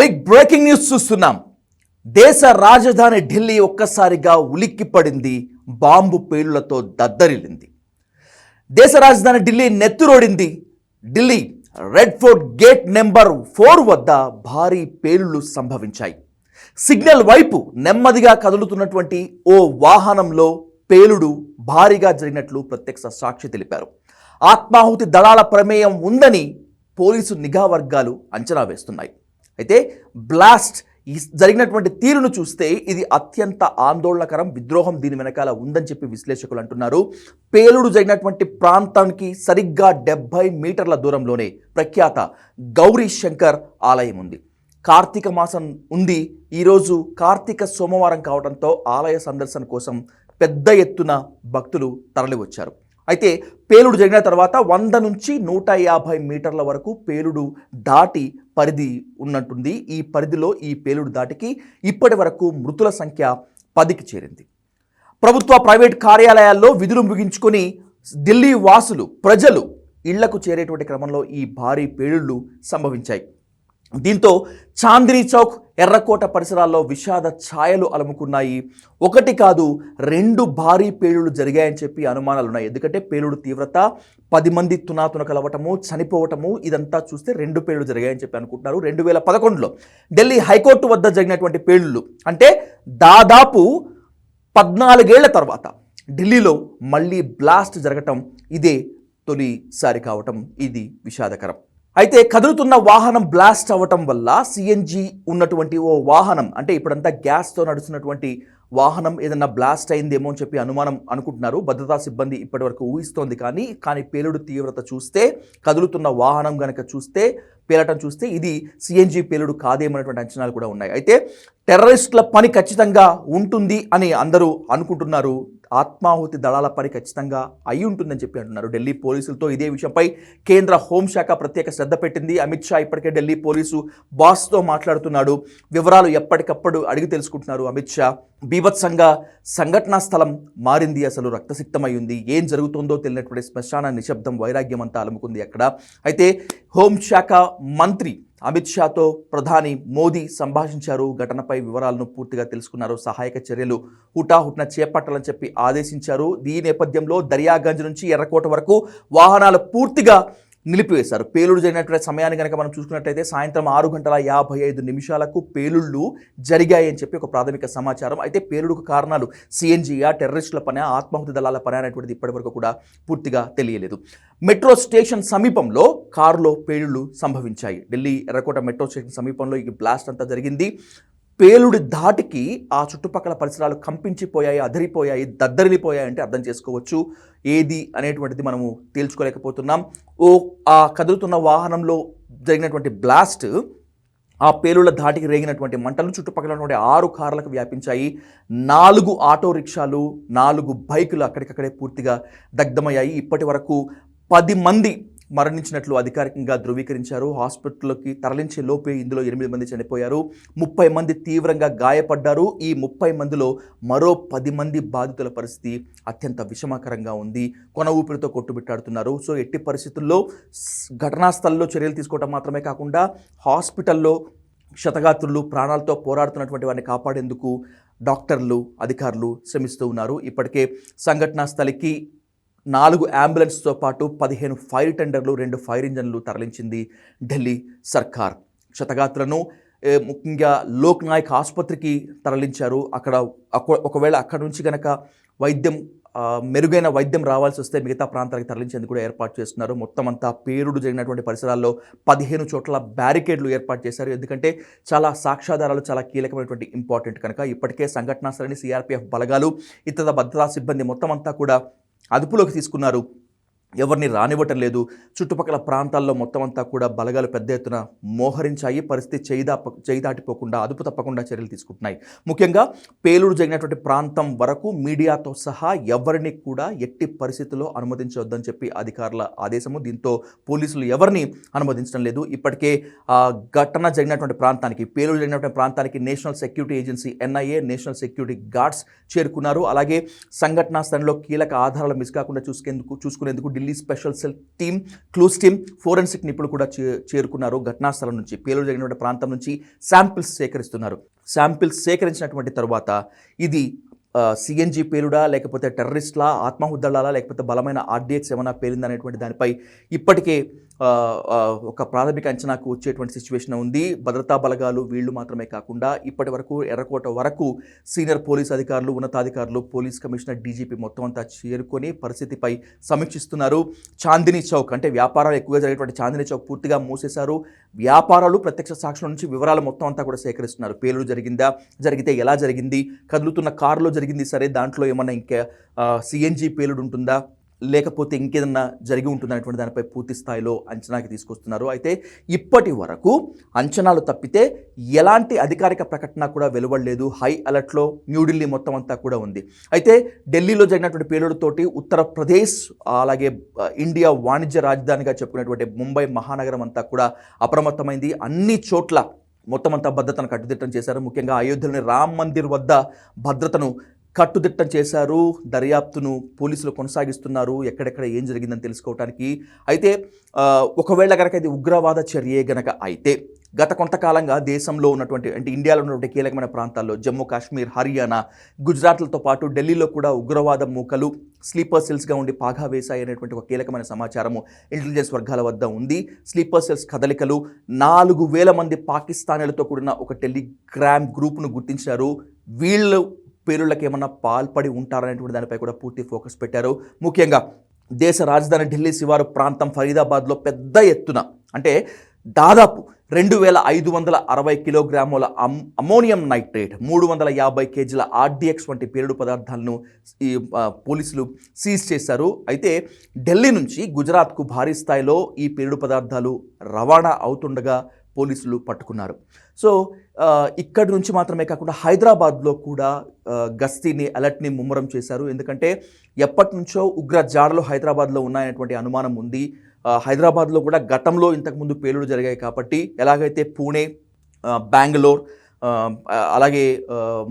Big breaking news చూస్తున్నాం. దేశ రాజధాని ఢిల్లీ ఒక్కసారిగా ఉలిక్కిపడింది బాంబు పేలులతో దద్దరిల్లింది. దేశ రాజధాని Delhi నెత్తురోడింది. Delhi red fort gate number four వద్ద భారీ పేలులు సంభవించాయి. సిగ్నల్ వైపు నెమ్మదిగా కదులుతున్నటువంటి ఓ వాహనంలో పేలుడు భారీగా జరిగినట్లు ప్రత్యక్ష సాక్షి తెలిపారు. ఆత్మాహుతి దళాల ప్రమేయం ఉందని పోలీసు నిఘా వర్గాలు అంచనా వేస్తున్నాయి. అయితే బ్లాస్ట్ ఈ జరిగినటువంటి తీరును చూస్తే ఇది అత్యంత ఆందోళనకరం విద్రోహం దీని వెనకాల ఉందని చెప్పి విశ్లేషకులు అంటున్నారు. పేలుడు జరిగినటువంటి ప్రాంతానికి సరిగ్గా డెబ్బై మీటర్ల దూరంలోనే ప్రఖ్యాత గౌరీ శంకర్ ఆలయం ఉంది. కార్తీక మాసం ఉంది. ఈరోజు కార్తీక సోమవారం కావడంతో ఆలయ సందర్శన కోసం పెద్ద ఎత్తున భక్తులు తరలివచ్చారు. అయితే పేలుడు జరిగిన తర్వాత వంద నుంచి నూట యాభై మీటర్ల వరకు పేలుడు దాటి పరిధి ఉన్నట్టుంది. ఈ పరిధిలో ఈ పేలుడు దాటికి ఇప్పటి వరకు మృతుల సంఖ్య పదికి చేరింది. ప్రభుత్వ ప్రైవేట్ కార్యాలయాల్లో విధులు ముగించుకొని ఢిల్లీ వాసులు ప్రజలు ఇళ్ళకు చేరేటువంటి క్రమంలో ఈ భారీ పేలుళ్ళు సంభవించాయి. దీంతో చాందినీ చౌక్ ఎర్రకోట పరిసరాల్లో విషాద ఛాయలు అలుముకున్నాయి. ఒకటి కాదు రెండు భారీ పేలుళ్ళు జరిగాయని చెప్పి అనుమానాలు ఉన్నాయి ఎందుకంటే పేలుడు తీవ్రత పది మంది తునాతున కలవటము చనిపోవటము ఇదంతా చూస్తే రెండు పేలుడు జరిగాయని చెప్పి అనుకుంటున్నారు. రెండు వేల పదకొండులో ఢిల్లీ హైకోర్టు వద్ద జరిగినటువంటి పేలుళ్ళు అంటే దాదాపు పద్నాలుగేళ్ళ తర్వాత ఢిల్లీలో మళ్ళీ బ్లాస్ట్ జరగటం ఇదే తొలిసారి కావటం ఇది విషాదకరం. అయితే కదులుతున్న వాహనం బ్లాస్ట్ అవ్వటం వల్ల సిఎన్జి ఉన్నటువంటి ఓ వాహనం అంటే ఇప్పుడంతా గ్యాస్తో నడుస్తున్నటువంటి వాహనం ఏదన్నా బ్లాస్ట్ అయిందేమో అని చెప్పి అనుమానం అనుకుంటున్నారు. భద్రతా సిబ్బంది ఇప్పటివరకు ఊహిస్తోంది కానీ కానీ పేలుడు తీవ్రత చూస్తే కదులుతున్న వాహనం కనుక చూస్తే పేలటం చూస్తే ఇది సిఎన్జి పేలుడు కాదేమనేటువంటి అంచనాలు కూడా ఉన్నాయి. అయితే టెర్రరిస్టుల పని ఖచ్చితంగా ఉంటుంది అని అందరూ అనుకుంటున్నారు. ఆత్మాహుతి దళాల పని ఖచ్చితంగా అయి ఉంటుందని చెప్పి అంటున్నారు. ఢిల్లీ పోలీసులతో ఇదే విషయంపై కేంద్ర హోంశాఖ ప్రత్యేక శ్రద్ధ పెట్టింది. అమిత్ షా ఇప్పటికే ఢిల్లీ పోలీసు బాస్తో మాట్లాడుతున్నాడు. వివరాలు ఎప్పటికప్పుడు అడిగి తెలుసుకుంటున్నారు అమిత్ షా. బీభత్సంగా సంఘటనా స్థలం మారింది. అసలు రక్తసిక్తమై ఉంది ఏం జరుగుతుందో తెలియనటువంటి శ్మశాన నిశ్శబ్దం వైరాగ్యం అంతా అలుముకుంది అక్కడ. అయితే హోంశాఖ మంత్రి అమిత్ షాతో ప్రధాని మోదీ సంభాషించారు. ఘటనపై వివరాలను పూర్తిగా తెలుసుకున్నారు. సహాయక చర్యలు హుటాహుట్న చేపట్టాలని చెప్పి ఆదేశించారు. ఈ నేపథ్యంలో దర్యాగంజ్ నుంచి ఎర్రకోట వరకు వాహనాలు పూర్తిగా నిలిపివేశారు. పేలుడు జరిగినటువంటి సమయాన్ని కనుక మనం చూసుకున్నట్లయితే సాయంత్రం ఆరు గంటల యాభై ఐదు నిమిషాలకు పేలుళ్ళు జరిగాయని చెప్పి ఒక ప్రాథమిక సమాచారం. అయితే పేలుడుకు కారణాలు సిఎన్జియా టెర్రరిస్టుల పని ఆత్మాహుతి దళాల పని అనేటువంటిది ఇప్పటివరకు కూడా పూర్తిగా తెలియలేదు. మెట్రో స్టేషన్ సమీపంలో కారులో పేలుళ్ళు సంభవించాయి. ఢిల్లీ ఎర్రకోట మెట్రో స్టేషన్ సమీపంలో ఈ బ్లాస్ట్ అంతా జరిగింది. పేలుడి ధాటికి ఆ చుట్టుపక్కల పరిసరాలు కంపించిపోయాయి అదిరిపోయాయి దద్దరిల్లిపోయాయి అంటే అర్థం చేసుకోవచ్చు. ఏది అనేటువంటిది మనము తేల్చుకోలేకపోతున్నాం. ఓ ఆ కదులుతున్న వాహనంలో జరిగినటువంటి బ్లాస్ట్ ఆ పేలుళ్ళ ధాటికి రేగినటువంటి మంటలు చుట్టుపక్కల ఉన్నటువంటి ఆరు కార్లకు వ్యాపించాయి. నాలుగు ఆటో రిక్షాలు నాలుగు బైకులు అక్కడికక్కడే పూర్తిగా దగ్ధమయ్యాయి. ఇప్పటి వరకు పది మంది మరణించినట్లు అధికారికంగా ధృవీకరించారు. హాస్పిటల్లోకి తరలించే లోపే ఇందులో ఎనిమిది మంది చనిపోయారు. ముప్పై మంది తీవ్రంగా గాయపడ్డారు. ఈ ముప్పై మందిలో మరో పది మంది బాధితుల పరిస్థితి అత్యంత విషమకరంగా ఉంది. కొన ఊపిరితో కొట్టుబిట్టాడుతున్నారు సో ఎట్టి పరిస్థితుల్లో ఘటనా స్థలంలో చర్యలు తీసుకోవడం మాత్రమే కాకుండా హాస్పిటల్లో క్షతగాత్రులు ప్రాణాలతో పోరాడుతున్నటువంటి వారిని కాపాడేందుకు డాక్టర్లు అధికారులు శ్రమిస్తూ ఉన్నారు. ఇప్పటికే సంఘటనా స్థలికి నాలుగు అంబులెన్స్తో పాటు పదిహేను ఫైర్ టెండర్లు రెండు ఫైర్ ఇంజన్లు తరలించింది ఢిల్లీ సర్కార్. క్షతగాత్రులను ముఖ్యంగా లోక్ నాయక్ ఆసుపత్రికి తరలించారు. అక్కడ ఒకవేళ అక్కడ నుంచి కనుక వైద్యం మెరుగైన వైద్యం రావాల్సి వస్తే మిగతా ప్రాంతాలకు తరలించేందుకు కూడా ఏర్పాటు చేస్తున్నారు. మొత్తం అంతా పేరుడు జరిగినటువంటి పరిసరాల్లో పదిహేను చోట్ల బ్యారికేడ్లు ఏర్పాటు చేశారు. ఎందుకంటే చాలా సాక్ష్యాధారాలు చాలా కీలకమైనటువంటి ఇంపార్టెంట్ కనుక ఇప్పటికే సంఘటనా స్థలిని సిఆర్పిఎఫ్ బలగాలు ఇతర భద్రతా సిబ్బంది మొత్తం అంతా కూడా అదుపులోకి తీసుకున్నారు. ఎవరిని రానివ్వటం లేదు. చుట్టుపక్కల ప్రాంతాల్లో మొత్తం అంతా కూడా బలగాలు పెద్ద ఎత్తున మోహరించాయి. పరిస్థితి చేయి చేయిదాటిపోకుండా చేయి దాటిపోకుండా అదుపు తప్పకుండా చర్యలు తీసుకుంటున్నాయి. ముఖ్యంగా పేలుడు జరిగినటువంటి ప్రాంతం వరకు మీడియాతో సహా ఎవరిని కూడా ఎట్టి పరిస్థితుల్లో అనుమతించవద్దని చెప్పి అధికారుల ఆదేశము. దీంతో పోలీసులు ఎవరిని అనుమతించడం లేదు. ఇప్పటికే ఆ ఘటన జరిగినటువంటి ప్రాంతానికి పేలుడు జరిగినటువంటి ప్రాంతానికి national security agency NIA national security guards చేరుకున్నారు. అలాగే సంఘటనా స్థలంలో కీలక ఆధారాలు మిస్ కాకుండా చూసుకేందుకు చూసుకునేందుకు Delhi special cell team clues team forensic నిపుణులు కూడా చే- చేరుకున్నారు. ఘటనా స్థలం నుంచి పేలుడు జరిగినటువంటి ప్రాంతం నుంచి శాంపిల్స్ సేకరిస్తున్నారు. శాంపిల్స్ సేకరించినటువంటి తర్వాత ఇది సిఎన్జి పేలుడా లేకపోతే టెర్రరిస్ట్లా ఆత్మహుద్దళాలా లేకపోతే బలమైన ఆర్డీఎక్స్ ఏమైనా పేలిందనేటువంటి దానిపై ఇప్పటికే ఒక ప్రాథమిక అంచనాకు వచ్చేటువంటి సిచ్యువేషన్ ఉంది. భద్రతా బలగాలు వీళ్ళు మాత్రమే కాకుండా ఇప్పటి వరకు ఎర్రకోట వరకు సీనియర్ పోలీస్ అధికారులు ఉన్నతాధికారులు పోలీస్ కమిషనర్ డీజీపీ మొత్తం అంతా చేరుకొని పరిస్థితిపై సమీక్షిస్తున్నారు. చాందినీ చౌక్ అంటే వ్యాపారాలు ఎక్కువగా జరిగేటువంటి చాందినీ చౌక్ పూర్తిగా మూసేశారు. వ్యాపారాలు ప్రత్యక్ష సాక్షుల నుంచి వివరాలు మొత్తం అంతా కూడా సేకరిస్తున్నారు. పేలుడు జరిగిందా? జరిగితే ఎలా జరిగింది? కదులుతున్న కారులో జరిగింది సరే దాంట్లో ఏమన్నా ఇంకా సిఎన్జి పేలుడు ఉంటుందా లేకపోతే ఇంకేదన్నా జరిగి ఉంటుందనేటువంటి దానిపై పూర్తి స్థాయిలో అంచనాకి తీసుకొస్తున్నారు. అయితే ఇప్పటి వరకు అంచనాలు తప్పితే ఎలాంటి అధికారిక ప్రకటన కూడా వెలువడలేదు. హై అలర్ట్లో న్యూఢిల్లీ మొత్తం అంతా కూడా ఉంది. అయితే ఢిల్లీలో జరిగినటువంటి పేలుడుతోటి ఉత్తరప్రదేశ్ అలాగే ఇండియా వాణిజ్య రాజధానిగా చెప్పుకునేటువంటి ముంబై మహానగరం అంతా కూడా అప్రమత్తమైంది. అన్ని చోట్ల మొత్తం అంతా భద్రతను కట్టుదిట్టం చేశారు. ముఖ్యంగా అయోధ్యలోని రామ్ మందిర్ వద్ద భద్రతను కట్టుదిట్టం చేశారు. దర్యాప్తును పోలీసులు కొనసాగిస్తున్నారు. ఎక్కడెక్కడ ఏం జరిగిందని తెలుసుకోవటానికి. అయితే ఒకవేళ కనుక ఇది ఉగ్రవాద చర్యే గనక అయితే గత కొంతకాలంగా దేశంలో ఉన్నటువంటి అంటే ఇండియాలో ఉన్నటువంటి కీలకమైన ప్రాంతాల్లో జమ్మూ కాశ్మీర్ హర్యానా గుజరాత్లతో పాటు ఢిల్లీలో కూడా ఉగ్రవాద మూకలు స్లీపర్ సెల్స్గా ఉండి పాగా వేశాయి అనేటువంటి ఒక కీలకమైన సమాచారము ఇంటెలిజెన్స్ వర్గాల వద్ద ఉంది. స్లీపర్ సెల్స్ కదలికలు నాలుగు వేల మంది పాకిస్తానీలతో కూడిన ఒక టెలిగ్రామ్ గ్రూప్ను గుర్తించారు వీళ్ళు పేరుళ్ళకి ఏమన్నా పాల్పడి ఉంటారనేటువంటి దానిపై కూడా పూర్తి ఫోకస్ పెట్టారు. ముఖ్యంగా దేశ రాజధాని ఢిల్లీ శివారు ప్రాంతం ఫరీదాబాద్లో పెద్ద ఎత్తున అంటే దాదాపు రెండు వేల ఐదు వందల అరవై కిలోగ్రాముల అమ్ అమోనియం నైట్రేట్ మూడు వందల యాభై కేజీల ఆర్డిఎక్స్ వంటి పేరుడు పదార్థాలను ఈ పోలీసులు సీజ్ చేశారు. అయితే ఢిల్లీ నుంచి గుజరాత్కు భారీ స్థాయిలో ఈ పేరుడు పదార్థాలు రవాణా అవుతుండగా పోలీసులు పట్టుకున్నారు. సో ఇక్కడి నుంచి మాత్రమే కాకుండా హైదరాబాద్లో కూడా గస్తీని అలర్ట్ని ముమ్మరం చేశారు. ఎందుకంటే ఎప్పటి నుంచో ఉగ్ర జాడలు హైదరాబాద్లో ఉన్నాయనేటువంటి అనుమానం ఉంది. హైదరాబాద్లో కూడా గతంలో ఇంతకుముందు పేలుడు జరిగాయి కాబట్టి ఎలాగైతే పూణే బెంగళూరు అలాగే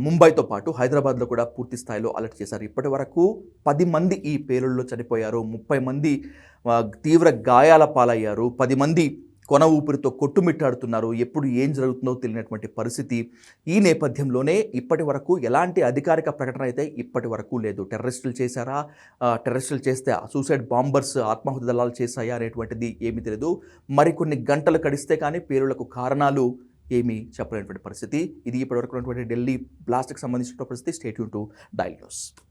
ముంబైతో పాటు హైదరాబాద్లో కూడా పూర్తి స్థాయిలో అలర్ట్ చేశారు. ఇప్పటి వరకు పది మంది ఈ పేలుళ్ళలో చనిపోయారు. ముప్పై మంది తీవ్ర గాయాల పాలయ్యారు. పది మంది కొన ఊపిరితో కొట్టుమిట్టాడుతున్నారు. ఎప్పుడు ఏం జరుగుతుందో తెలియనటువంటి పరిస్థితి. ఈ నేపథ్యంలోనే ఇప్పటి వరకు ఎలాంటి అధికారిక ప్రకటన అయితే ఇప్పటి వరకు లేదు. టెర్రరిస్టులు చేశారా? టెర్రరిస్టులు చేస్తే సూసైడ్ బాంబర్స్ ఆత్మాహుతి దళాలు చేశాయా అనేటువంటిది ఏమీ తెలియదు మరికొన్ని గంటలు కడిస్తే కానీ పేరులకు కారణాలు ఏమీ చెప్పలేనటువంటి పరిస్థితి. ఇది ఇప్పటివరకు ఉన్నటువంటి ఢిల్లీ బ్లాస్ట్కి సంబంధించిన పరిస్థితి. Stay tuned to dial news.